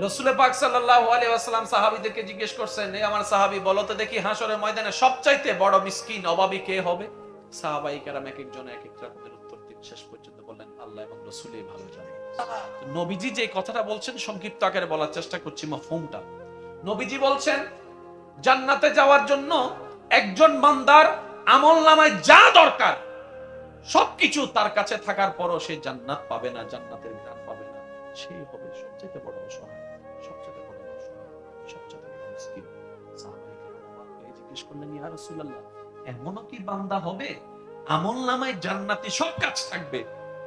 রসুলের পাক ওয়াসাল্লাম সাহাবীদেরকে জিজ্ঞেস করছেন আমার সাহাবী, বলো তো দেখি হাসরের ময়দানে সবচাইতে বড় মিসকিন, অভাবী কে হবে? সাহাবাই কেরাম এক একজন এক এক রকমের উত্তর দিন শেষ পর্যন্ত বললেন, আল্লাহ এবং রসুলই ভালো জানেন। তো নবীজি যে কথাটা বলছেন, সংক্ষিপ্ত আকারে বলার চেষ্টা করছি নবীজি বলছেন, জান্নাতে যাওয়ার জন্য একজন বান্দার আমল নামায় যা দরকার, সবকিছু তার কাছে থাকার পরও সে জান্নাত পাবে না, জান্নাতের জ্ঞান পাবে না, সেই হবে সবচেয়ে বড় জিজ্ঞেস করলেন, ইয়া রাসূলুল্লাহ, এমনও কি বান্দা হবে? আমল নামায় জান্নাতি সব কাজ থাকবে।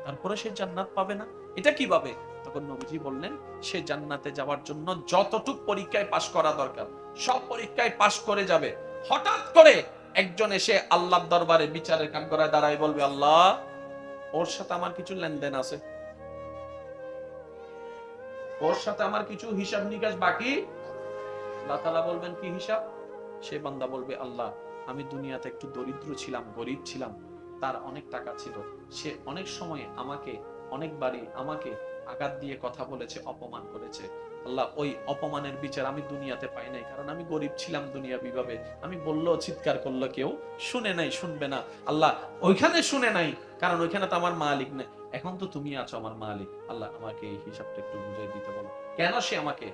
তারপরে সে জান্নাত পাবে না। এটা কীভাবে? তখন নবীজি বললেন, সে জান্নাতে যাওয়ার জন্য যতটুক পরীক্ষায় পাশ করা দরকার, সব পরীক্ষায় পাশ করে যাবে। হঠাৎ করে একজন এসে আল্লাহর দরবারে বিচারের কাঠগড়ায় দাঁড়ায় বলবে, আল্লাহ, ওর সাথে আমার কিছু লেনদেন আছে। ওর সাথে আমার কিছু হিসাব নিকাশ বাকি? আল্লাহ তাআলা বলবেন, কি হিসাব? সে বান্দা বলবে, আল্লাহ, আমি দুনিয়াতে একটু দরিদ্র ছিলাম, গরিব ছিলাম। তার অনেক টাকা ছিল। সে অনেক সময় আমাকে অনেকবারই আমাকে আঘাত দিয়ে কথা বলেছে, অপমান করেছে। আল্লাহ, ওই অপমানের বিচার আমি দুনিয়াতে পাই নাই। কারণ আমি গরিব ছিলাম দুনিয়া বিভাবে আমি বলল, চিৎকার করল কেউ, শুনে নাই, শুনবে না। আল্লাহ, ওইখানে শুনে নাই, কারণ ওইখানে তো আমার মালিক নেই। এখন তো তুমি আছো আমার মালিক। আল্লাহ, আমাকে এই হিসাবটা একটু বুঝাই দিতে বলো। কেন সে আমাকে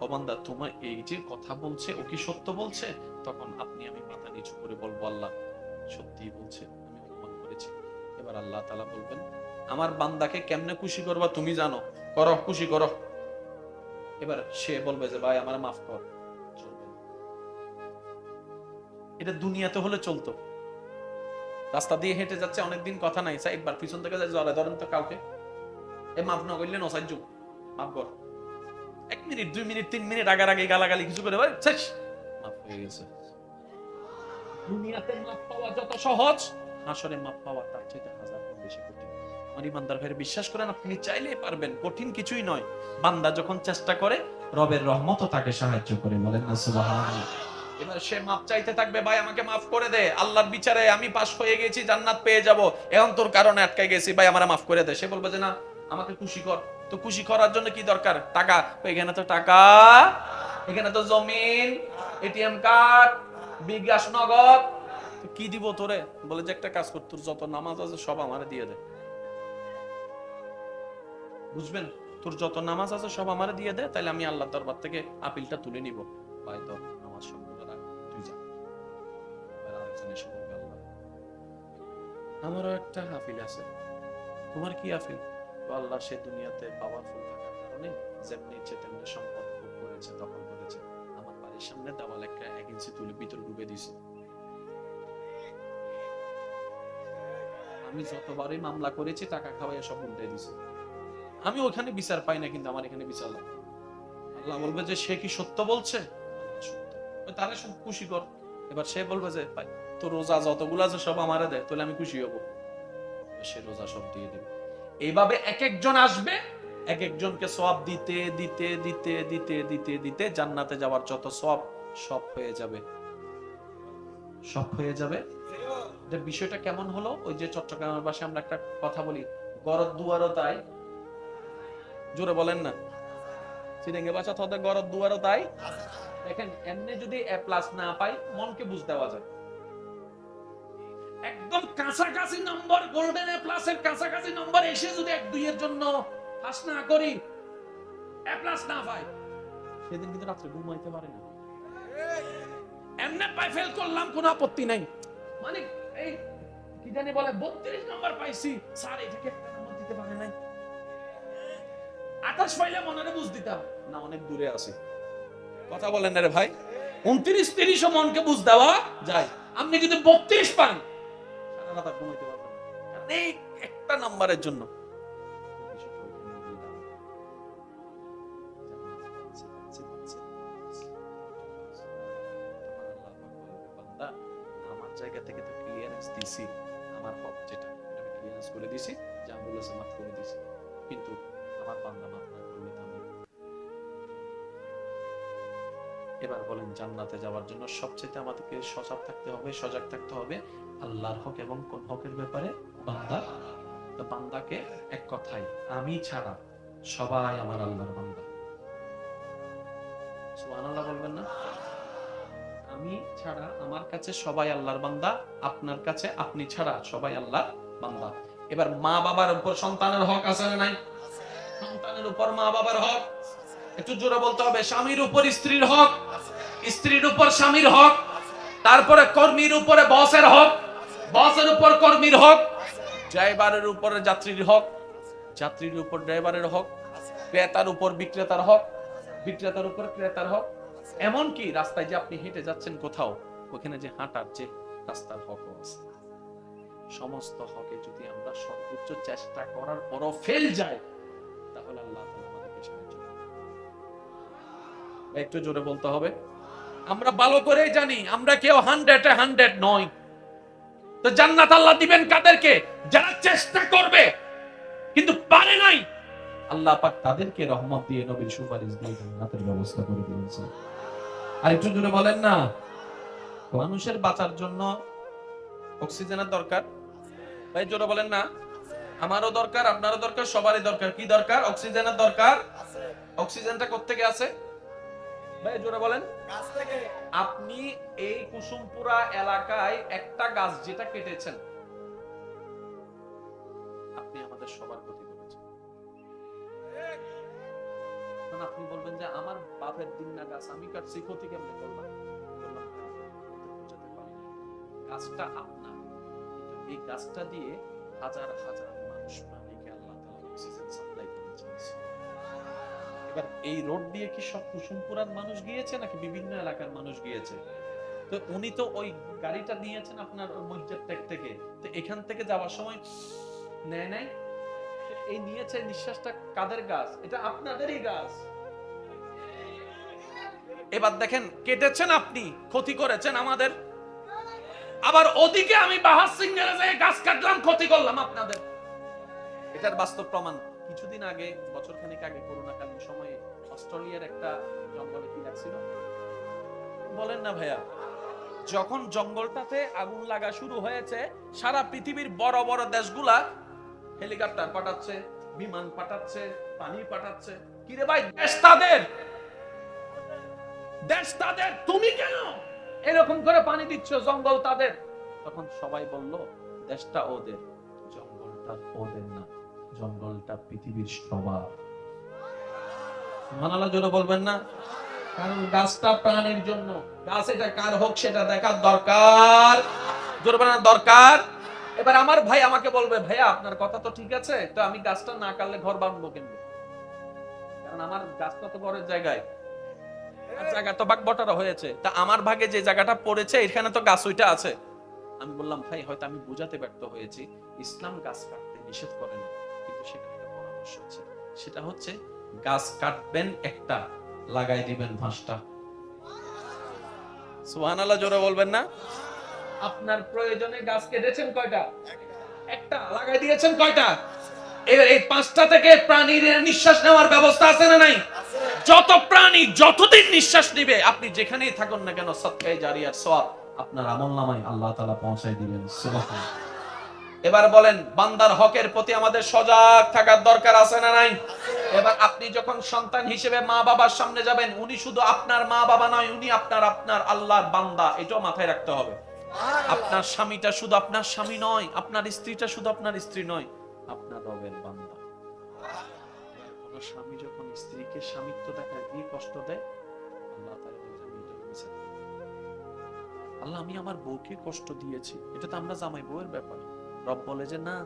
ও বান্দা তোমার এই যে কথা বলছে, ও কি সত্য বলছে? তখন আপনি আমি মাথা নিচু করে বলব, আল্লাহ সত্যি বলছে, আমি অপমান করেছি। এবার আল্লাহ তাআলা বলবেন, আমার বান্দাকে কেমনে খুশি করবা তুমি জানো? করো, খুশি করো। এবার সে বলবে যে, ভাই, আমার মাফ কর। চলবে। এটা দুনিয়াতে হলে চলতো। রাস্তা দিয়ে হেঁটে যাচ্ছে, অনেকদিন কথা নাই। একবার পিছন থেকে জলে ধরেন তো কাউকে। এ মাফ না করলে নসাইজ মাফ কর। এক মিনিট দুই মিনিট তিন মিনিট আগারাগি গালাগালি কিছু করে ভাই শেষ। মাফ হয়ে গেছে। দুনিয়াতে মাফ পাওয়া যত সহজ হাসরে মাফ পাওয়া তার চাইতে হাজার গুণ বেশি কঠিন। আমার ইমানদার ভাইয়ের বিশ্বাস করেন আপনি চাইলেই পারবেন কঠিন কিছুই নয়। বান্দা যখন চেষ্টা করে রবের রহমতও তাকে সাহায্য করে বলেন না সুবহানাল্লাহ। এবার সে মাপ চাইতে থাকবে ভাই আমাকে মাফ করে দে। আল্লাহর বিচারে আমি পাশ হয়ে গেছি জান্নাত পেয়ে যাব। এখন তোর কারণে আটকে গেছি ভাই আমার মাফ করে দে। সে বলবে যে না আমাকে খুশি কর। তো খুশি করার জন্য কি দরকার? টাকা। এখানে তো টাকা। এখানে তো জমিন এটিএম কার্ড বিকাশ নগদ। কি দিব তোরে? বলে যে একটা কাজ কর, তোর যত নামাজ আছে সব আমারে দিয়ে দে। বুঝবেন? তোর যত নামাজ আছে সব আমারে দিয়ে দে তাহলে আমি আল্লাহ দরবার থেকে আপিলটা তুলে নিব। ভাই তো নামাজ সবগুলো রাখ। তুই যা। আমারও একটা আপিল আছে। তোমার কি আপিল? আল্লাহ সে দুনিয়াতে পাওয়ারফুল থাকার কারণে যেমনি ইচ্ছে তেমনি সম্পদ ভোগ করেছে, দখল করেছে। আমার বাড়ির সামনে একটা এক ইঞ্চি তুলে ভিতর ডুবে দিছে আমি যতবারই মামলা করেছি, টাকা খাওয়াই সব উল্টে দিছে আমি ওখানে বিচার পাই না, কিন্তু আমার এখানে বিচার আল্লাহ বলবে যে, সে কি সত্য বলছে? তাহলে সব খুশি কর। এবার সে বলবে যে তো রোজা যতগুলো আছে সব আমারে দেয় তাহলে আমি খুশি হব। সে রোজা সব দিয়ে দেবে। এইভাবে এক একজন আসবে এক একজনকে সব দিতে দিতে দিতে দিতে দিতে দিতে জান্নাতে যাওয়ার যত সব সব হয়ে যাবে। সব হয়ে যাবে? বিষয়টা কেমন হলো? ওই যে চট্টগ্রামের পাশে আমরা একটা কথা বলি, গরদ দুয়ারও তাই। জোরে বলেন না। সিরিঙ্গে বাসা থতে গরদ দুয়ারও তাই। দেখেন, এমনি যদি এ প্লাস না পাই, মনকে বুঝ দেওয়া যায়। একদম কাছাকাছি নম্বর গোল্ডেন এ প্লাস এর কাছাকাছি নম্বর এসে যদি এক দুইয়ের জন্য পাস না করি এ প্লাস না পাই সেদিন কিন্তু রাত্রে ঘুমাইতে পারে না। এমনি পাই ফেল করলাম কোনো আপত্তি নাই। মানে এই কি জানি বলে বত্রিশ নম্বর পাইছি স্যার এটাকে একটা নম্বর দিতে পারে নাই। আঠাশ পাইলে মনে বুঝ দিতাম। না অনেক দূরে আছে। কথা বলেন রে ভাই। উনত্রিশ তিরিশ মনকে বুঝ দেওয়া যায়। আপনি যদি বত্রিশ পান রাত ঘুমাইতে পারবেন। কারণ একটা নাম্বারের জন্য। আমার জায়গা থেকে তো ক্লিয়ারেন্স দিছি। আমার হক যেটা এটা আমি ক্লিয়ারেন্স করে দিছি যা বলেছে মাফ করে দিছি। কিন্তু আমার বান্দা মাফ না করলে এবার বলেন জান্নাতে যাওয়ার জন্য সবচেয়ে আমাদেরকে সজাগ থাকতে হবে, সজাগ থাকতে হবে আল্লাহর হক এবং কোন হকের ব্যাপারে? বান্দা। তো বান্দাকে এক কথাই আমি ছাড়া সবাই আমার আল্লাহর বান্দা। সুবহানাল্লাহ বলবেন না? আমি ছাড়া আমার কাছে সবাই আল্লাহর বান্দা, আপনার কাছে আপনি ছাড়া সবাই আল্লাহর বান্দা। এবার মা বাবার উপর সন্তানের হক আছে না নাই? সন্তানের উপর মা বাবার হক? একটু জোরে বলতে হবে, স্বামীর উপর স্ত্রীর হক, স্ত্রীর উপর স্বামীর হক, তারপরে কর্মীর উপরে বসের হক, বসের উপর কর্মীর হক, ড্রাইভারের উপরে যাত্রীর হক, যাত্রীর উপর ড্রাইভারের হক, ক্রেতার উপর বিক্রেতার হক, বিক্রেতার উপর ক্রেতার হক। এমন কি রাস্তায় যে আপনি হেঁটে যাচ্ছেন কোথাও, ওখানে যে হাঁটার যে রাস্তার হক আছে, সমস্ত হকে যদি আমরা সর্বোচ্চ চেষ্টা করার পরও ফেল যায়, তাহলে আল্লাহ একটু জোরে বলতে হবে। আমরা ভালো করেই জানি, আমরা কেউ হান্ড্রেড হান্ড্রেড নয় তো জান্নাত আল্লাহ দিবেন কাদেরকে? যারা চেষ্টা করবে, কিন্তু পারে নাই। আল্লাহ পাক তাদেরকে রহমত দিয়ে নবীর সুপারিশ দিয়ে জান্নাতের ব্যবস্থা করে দিয়েছে আর একটু জোরে বলেন না, মানুষের বাঁচার জন্য অক্সিজেনের দরকার? ভাই, জোরে বলেন না। আমারও দরকার, আপনারও দরকার, সবারই দরকার। কি দরকার? অক্সিজেনের দরকার? অক্সিজেনটা কোত্থেকে আছে? ভাই জোরে বলেন। আপনি এই কুসুমপুরা এলাকায় একটা গাছ যেটা কেটেছেন আপনি আমাদের সবার ক্ষতি করেছেন। আপনি বলবেন যে আমার বাপের দিন না গাছ আমি কাটছি ক্ষতি কেমনে করলাম? "হ্যাঁ। গাছটা আপনার। এই গাছটা দিয়ে হাজার হাজার মানুষ প্রাণীকে আল্লাহ তাআলা অক্সিজেন সাপ্লাই করে চলেছে এবার এই রোড দিয়ে কি সব কুসুমপুরার মানুষ গিয়েছে নাকি বিভিন্ন এলাকার মানুষ গিয়েছে? তো উনি তো ওই গাড়িটা নিয়েছেন আপনার মসজিদ ত্যাগ থেকে। তো এখান থেকে যাওয়ার সময় নেয় নাই? এই নিয়েছে নিঃশ্বাসটা কাদের গাছ? এটা আপনাদেরই গাছ। এবার দেখেন, কেটেছেন আপনি, ক্ষতি করেছেন আমাদের। আবার ওদিকে আমি বাহার সিংহের গাছ কাটলাম, ক্ষতি করলাম আপনাদের। এটার বাস্তব প্রমাণ কিছুদিন আগে বছর খানিক আগে অস্ট্রেলিয়ার একটা জঙ্গলে কি লাগছিল বলেন না ভাইয়া। যখন জঙ্গলটাতে আগুন লাগা শুরু হয়েছে, সারা পৃথিবীর বড় বড় দেশগুলা হেলিকপ্টার পাঠাচ্ছে, বিমান পাঠাচ্ছে, পানি পাঠাচ্ছে। কিরে ভাই, দেশ তাদের! দেশ তাদের, তুমি কেন? এরকম করে পানি দিচ্ছ জঙ্গল তাদের। তখন সবাই বলল, দেশটা ওদের, জঙ্গলটা ওদের না। জঙ্গলটা পৃথিবীর সবার। মানালা জোরে বলবেন না? কারণ গাছটা প্রাণের জন্য। গাছ এটা কার হোক, সেটা দেখার দরকার। জোরে দরকার? এবার আমার ভাই আমাকে বলবে, ভাইয়া, আপনার কথা তো ঠিক আছে, তো আমি গাছটা না কাটলে ঘর বাঁধবো কেন কারণ আমার গাছটা তো ঘরের জায়গায়। জায়গা তো বাক বটারা হয়েছে। তা আমার ভাগে যে জায়গাটা পড়েছে, এখানে তো গাছ ওইটা আছে। আমি বললাম, ভাই, হয়তো আমি বোঝাতে ব্যর্থ হয়েছি। ইসলাম গাছ কাটতে নিষেধ করেন কিন্তু সেখানে পরামর্শ সেটা হচ্ছে গাছ কাটবেন, একটা লাগাই দিবেন পাঁচটা। সুবহানাল্লাহ, জোরে বলবেন না? আপনার প্রয়োজনে গাছ কেটেছেন কয়টা? একটা লাগাই দিয়েছেন কয়টা? এই পাঁচটা থেকে প্রাণীর নিঃশ্বাস নেওয়ার ব্যবস্থা আছে না নাই? যত প্রাণী যতদিন নিঃশ্বাস নিবে, আপনি যেখানেই থাকুন না কেন সৎকাই জারিয়ার সওয়াব আপনার আমল নামায় আল্লাহ তাআলা পৌঁছায় দিবেন। সুবহান এবার বলেন বান্দার হকের প্রতি আমাদের সজাগ থাকার দরকার আছে না নাই? এবার আপনি যখন সন্তান হিসেবে মা বাবার সামনে যাবেন উনি শুধু আপনার মা বাবা নয় উনি আপনার আপনার আল্লাহর বান্দা এটাও মাথায় রাখতে হবে। আপনার স্বামীটা শুধু আপনার স্বামী নয় আপনার স্ত্রীটা শুধু আপনার স্ত্রী নয় আপনার রবের বান্দা। কোন স্বামী যখন স্ত্রীকে স্বামিত্ব দেখায় দিয়ে কষ্ট দেয়? আল্লাহ তাআলা বলে, "আমি এটা বুঝে না। আল্লাহ আমি আমার বউকে কষ্ট দিয়েছি। এটা তো আমরা জামাই বউয়ের ব্যাপার। রব বলে যে, না,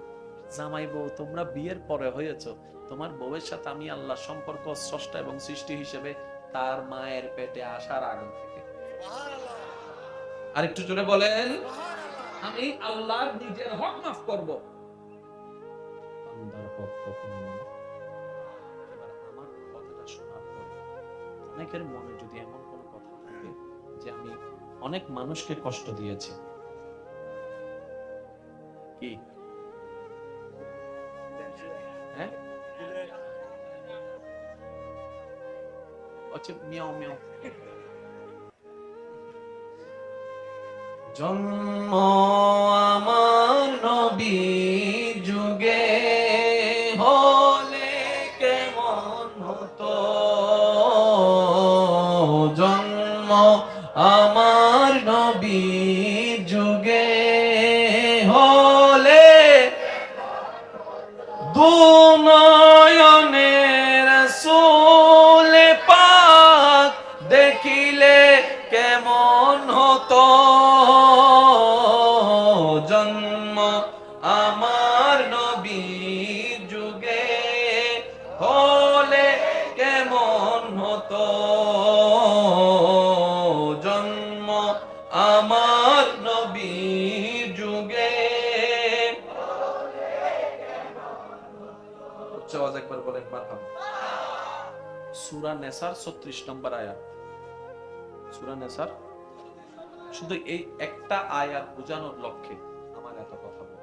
জামাই বউ, তোমরা বিয়ের পরে হয়েছো। তোমার বউয়ের সাথে আমি আল্লাহ সম্পর্ক স্রষ্টা এবং সৃষ্টি হিসেবে তার মায়ের পেটে আসার আগে থেকে। আর একটু জোরে বলেন, আমি আল্লাহর নিজের হক মাফ করব। অনেকের মনে যদি এমন কোনো কথা থাকে যে, আমি অনেক মানুষকে কষ্ট দিয়েছি কি হ্যাঁ হচ্ছে মিয়াও মিয়াও জন্ম উচ্চ আওয়াজ একবার বলেন সূরা নেসার 36 নম্বর সূরা নেসার? শুধু এই একটা বোঝানোর লক্ষ্যে আমার এত কথা বলা।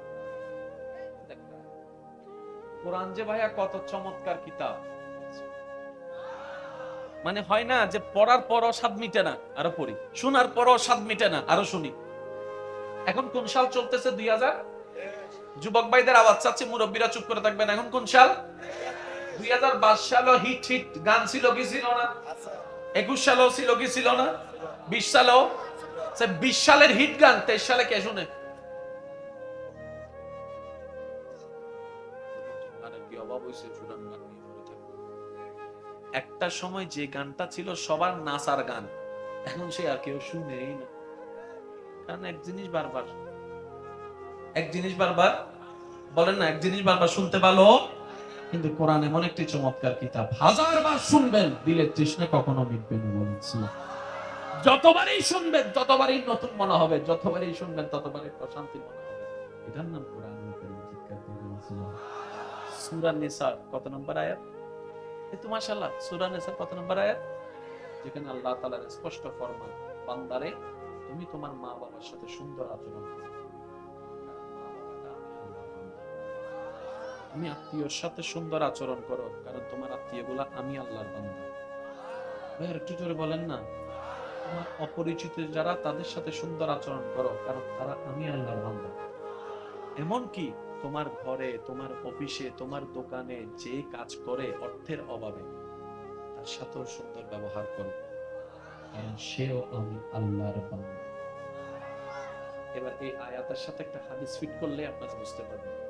কোরআন যে ভাইয়া কত চমৎকার কিতাব। মানে হয় না যে পড়ার পরও স্বাদ মিটে না, আরও পড়ি। শোনার পরও স্বাদ মিটে না, আরও শুনি। এখন কোন সাল চলতেছে দুই হাজার? যুবক ভাইদের আওয়াজ চাচ্ছি, মুরব্বীরা চুপ করে থাকবেন। এখন কোন সাল? দুই হাজার বাইশ সালও হিট হিট গান ছিল কি ছিল না? একুশ সালেও ছিল কি ছিল না? বিশ সালেও? বিশ সালের হিট গান, তেইশ সালে কে শুনে। একটা সময় যে গানটা ছিল সবার নাচার গান, এখন সে আর কেউ শুনেই না। কারণ এক জিনিস বারবার এক জিনিস বারবার, বলেন না, এক জিনিস বারবার শুনতে ভালো, কিন্তু কোরআন এমন একটি চমৎকার কিতাব। হাজার বার শুনবেন, দিলের তৃষ্ণা কখনো মিটবে না বলেছিল যতবারই শুনবেন ততবারই নতুন মনে হবে, যতবারই শুনবেন, ততবারই প্রশান্তি মনে হবে। এটার নাম কোরআন সূরা নিসার, কত নম্বর আয়াত? তো মাশাআল্লাহ, সূরা কত নম্বর আয়াত? যেখানে আল্লাহ তাআলা স্পষ্ট ফরমান, বান্দারে, তুমি তোমার মা বাবার সাথে সুন্দর আচরণ করো। তুমি আত্মীয়র সাথে সুন্দর আচরণ করো, কারণ তোমার আত্মীয়গুলা আমি আল্লাহর বান্দা। ভাই আর একটু জোরে বলেন না। তোমার অপরিচিত যারা, তাদের সাথে সুন্দর আচরণ করো, কারণ তারা আমি আল্লাহর বান্দা। এমন কি তোমার ঘরে, তোমার অফিসে, তোমার দোকানে যে কাজ করে অর্থের অভাবে, তার সাথেও সুন্দর ব্যবহার করো। সেও আমি আল্লাহর বান্দা। এবার এই আয়াতের সাথে একটা হাদিস ফিট করলে আপনারা বুঝতে পারবেন।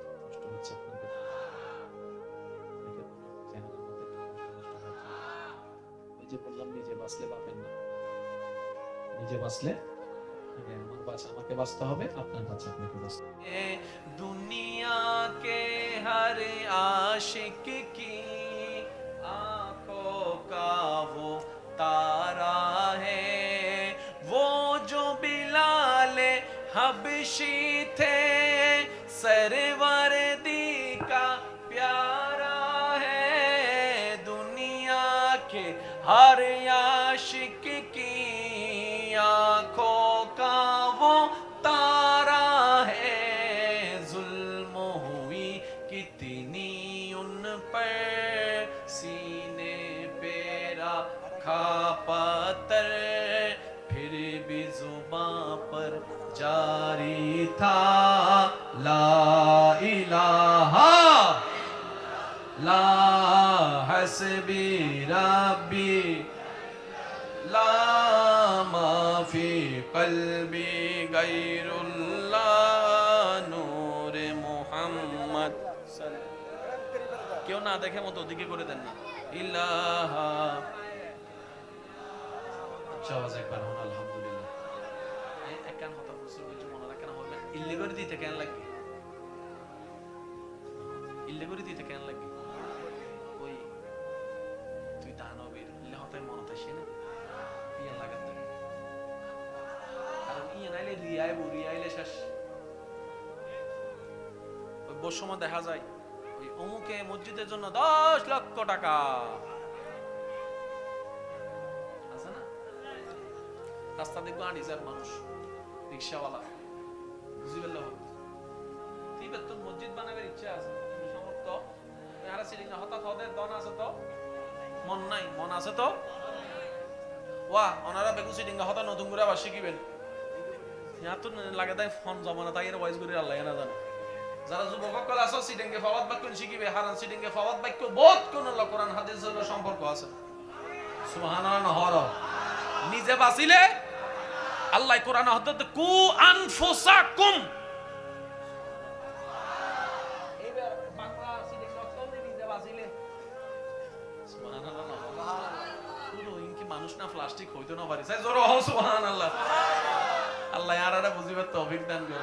বাঁচলে পাবেন না নিজে বাঁচলে আগে আমার বাঁচা আমাকে বাঁচতে হবে আপনার বাঁচা আপনাকে বাঁচতে হবে दुनिया के हर आशिक की आंखों का वो तारा है वो जो बिलाल हबशी थे सरवर حسبي ربي লা মাফি في قلبي غير الله কেউ না দেখে মতো ওদিকে করে দেন না। ইলাহা। আচ্ছা আওয়াজ একবার আলহামদুলিল্লাহ। এক কান কথা মনে রাখেন হবে। ইল্লি করে দিতে কেন লাগবে? ইল্লি করে দিতে কেন লাগবে? বসময় দেখা যায়, ওই অমুকে মসজিদের জন্য দশ লক্ষ টাকা। আছে না? রাস্তা দেখব মানুষ, রিক্সাওয়ালা। তোর মসজিদ বানাবার ইচ্ছা আছে তো? মন নাই, মন আছে তো? নতুন লাগে তাই ফোন জমানা তাই এর ওয়াইজ করে আল্লাহ না জানে। যারা যুবক আছো সিডেঙ্গে ফাওয়াত বাক্য শিখিবে হারান বাক্য কোন কোরআন হাদিস হলো সম্পর্ক আছে। নিজে বাঁচিলে আল্লাহ কোরআন হদ্দত কু আনফুসাকুম। মানুষ না প্লাস্টিক না পারি। চাই আল্লাহ আর বুঝিবার তো অভিজ্ঞান করে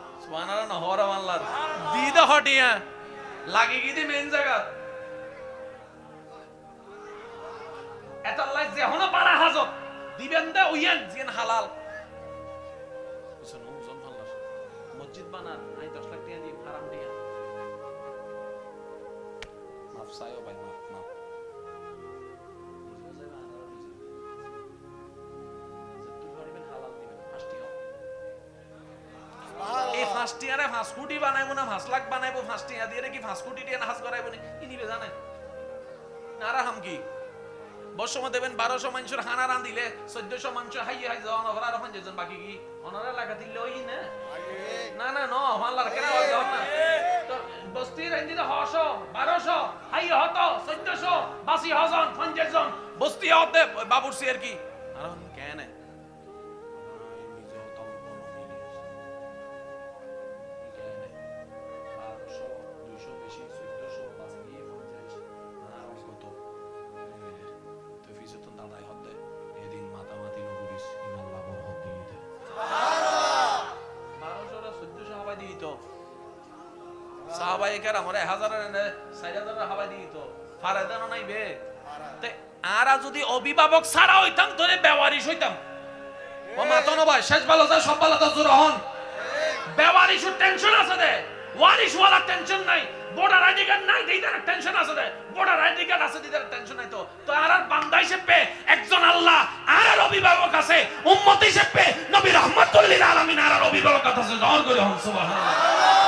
নহর আল্লাহ দি দে হটিয়া লাগি গিদি মেন জায়গা? এত আল্লাহ যে হনো পারা হাজত, দিবেন দে উইয়ান জিন হালাল। মসজিদ বানান আই 10 লাখ টাকা দিই হারাম দিয়া। মাফ এই ফাঁসটি আরে ফাঁস কোটি বানাইবো না ফাঁস লাখ বানাইবো দিয়ে কি ফাঁস দিয়ে নাচ করাইবো না? ইনিবে জানে? নারা হাম কি? বর্ষমা দেবেন বারোশো মানুষের হানা চোদ্দশো মানুষ হাই যাওয়া আর যেজন বাকি কি? অনারা লাগা দিলে ওই না। না না, ন বস্তি তো হশো হাই হত, চোদ্দশো, বাসি হজন, পঞ্চাশ জন। বস্তি হতে সিয়ার কি? আর কেন আমার হাজারের চার হাজারের হাবাই দিত ফারাদানো নাই বে তে আরা যদি অভিভাবক ছাড়া হইতাম তোরে বেওয়ারিশ হইতাম ও মাতনো ভাই শেষ ভালো যা সব ভালো জোর হন। বেওয়ারিশ টেনশন আছে দে। ওয়ারিশ ওয়ালা টেনশন নাই। বর্ডার আইডি কার্ড নাই দিদার টেনশন আছে দে। বর্ডার আইডি কার্ড আছে দিদার টেনশন নাই তো। তো আর আর বান্দা হিসেবে একজন আল্লাহ আর আর অভিভাবক আছে উম্মত হিসেবে নবী রহমাতুল্লিল আলামিন আর আর অভিভাবক আছে। জোর করে হন সুবহানাল্লাহ।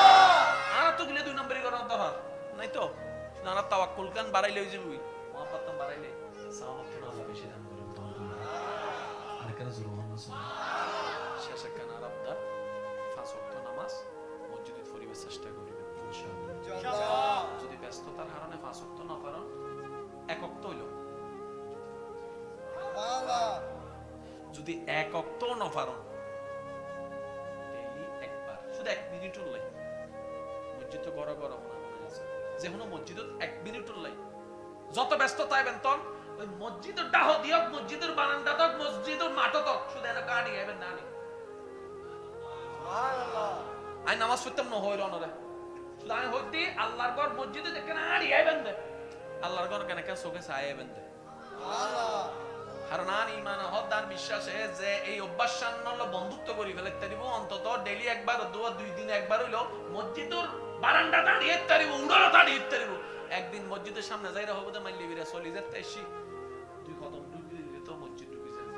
নানা তাওয়াক্কুল কান বাড়াইলে হই যাবি মহাপাত্তাম বাড়াইলে সাহাবাত তো আল্লাহ বেশি দান করে অনেকের জোর হন শেষে কান আর পাঁচ ওয়াক্ত নামাজ মসজিদে পরিবেশ চেষ্টা করিবেন ইনশাআল্লাহ। যদি ব্যস্ততার কারণে পাঁচ ওয়াক্ত না পারেন এক ওয়াক্ত হইল। যদি এক ওয়াক্ত না পারেন ডেইলি একবার শুধু এক মিনিট লাই মসজিদ তো গড় গড় যে কোনো মসজিদত এক মিনিট লাই। যত ব্যস্ত তাইবেন তখন ওই মসজিদের ডাহ দিয়ক মসজিদের বারান্দা তক মসজিদের মাঠ তক শুধু এনে গাড়ি গাইবেন না নি আই নামাজ পড়তাম না হইল অনরে শুধু আমি হইতি আল্লাহর ঘর মসজিদে দেখেন আড়ি আইবেন দে। আল্লাহর ঘর কেন কেন চোখে চাই আইবেন দে। কারণ আর ইমান হদার বিশ্বাসে যে এই অভ্যাস বন্ধুত্ব করি দিব অন্তত ডেলি একবার দুয়া দুই দিন একবার হইল মসজিদুর বারান্দা দাঁড়িয়ে তারিব, উড়ালো দাঁড়িয়ে তারিব। একদিন মসজিদের সামনে যাই হবে মাইলি বিরা, চলি যেতে দুই কদম ডুবি দিলে তো মসজিদ ডুবি যায়